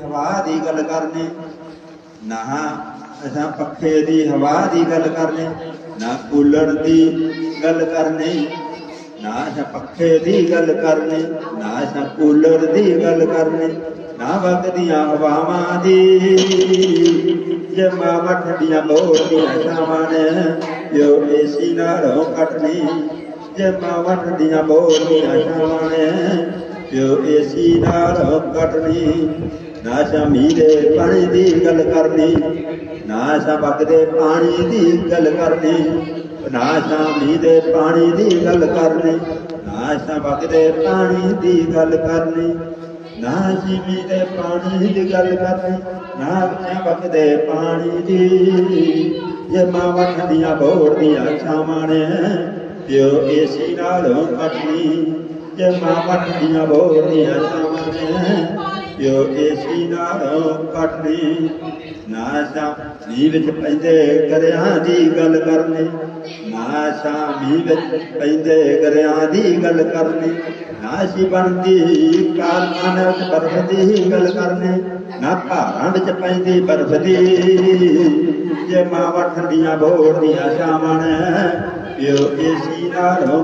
ਹਵਾ ਦੀ ਗੱਲ ਕਰਨੀ ਨਾ ਅਸਾਂ ਪੱਖੇ ਦੀ ਹਵਾ ਦੀ ਗੱਲ ਕਰਨੀ ਨਾ ਕੂਲਰ ਦੀ ਗੱਲ ਕਰਨੀ ਨਾ ਅਸਾਂ ਪੱਖੇ ਦੀ ਗੱਲ ਕਰਨੀ ਨਾ ਅਸਾਂ ਕੂਲਰ ਦੀ ਗੱਲ ਕਰਨੀ ਨਾ ਵਗਦੀਆਂ ਹਵਾਵਾਂ ਦੀ ਜਮਾ ਵਟਦੀਆਂ ਬੋਲੀਆਂ ਸਾਵਣ ਜੋ ਏਸੀ ਨਾਲੋਂ ਕੱਟਣੀ ਜਮਾ ਵਟਦੀਆਂ ਬੋਲੀਆਂ ਸਾਵਣ ਜੋ ਏਸੀ ਨਾਲੋਂ ਕੱਟਣੀ? ਨਾ ਸ਼ਮੀ ਦੇ ਪਾਣੀ ਦੀ ਗੱਲ ਕਰਨੀ। ਨਾ ਸ਼ਬਕ ਦੇ ਪਾਣੀ ਦੀ ਗੱਲ ਕਰਨੀ। ਨਾ ਸ਼ਾਮੀ ਦੇ ਪਾਣੀ ਦੀ ਗੱਲ ਕਰਨੀ। ਨਾ ਸ਼ਬਕ ਦੇ ਪਾਣੀ ਦੀ ਗੱਲ ਕਰਨੀ। ਨਾ ਸ਼ਿਮੀ ਦੇ ਪਾਣੀ ਦੀ ਗੱਲ ਕਰਨੀ। ਨਾ ਸ਼ਬਕ ਦੇ ਪਾਣੀ ਦੀ। ਜੇ ਮਾਵਨ ਦੀਆਂ ਬੋੜ ਦੀਆਂ ਛਾਵਾਂ ਨੇ ਪਿਓ ਏਸੀ ਨਾਲੋਂ ਕੱਟਣੀ? योगेशीनारों ना नाशा नीविच पैदे गरियाँ दी गल करनी नाशा नीविच पैदे गरियाँ दी गल करनी नाशी बनती काल मानव बर्फ़ दी गल करनी ना धारां विच पैंदी बर्फ़ दी जे माँ वठंदियाँ भोर दियाँ शावां ने योगेशीनारों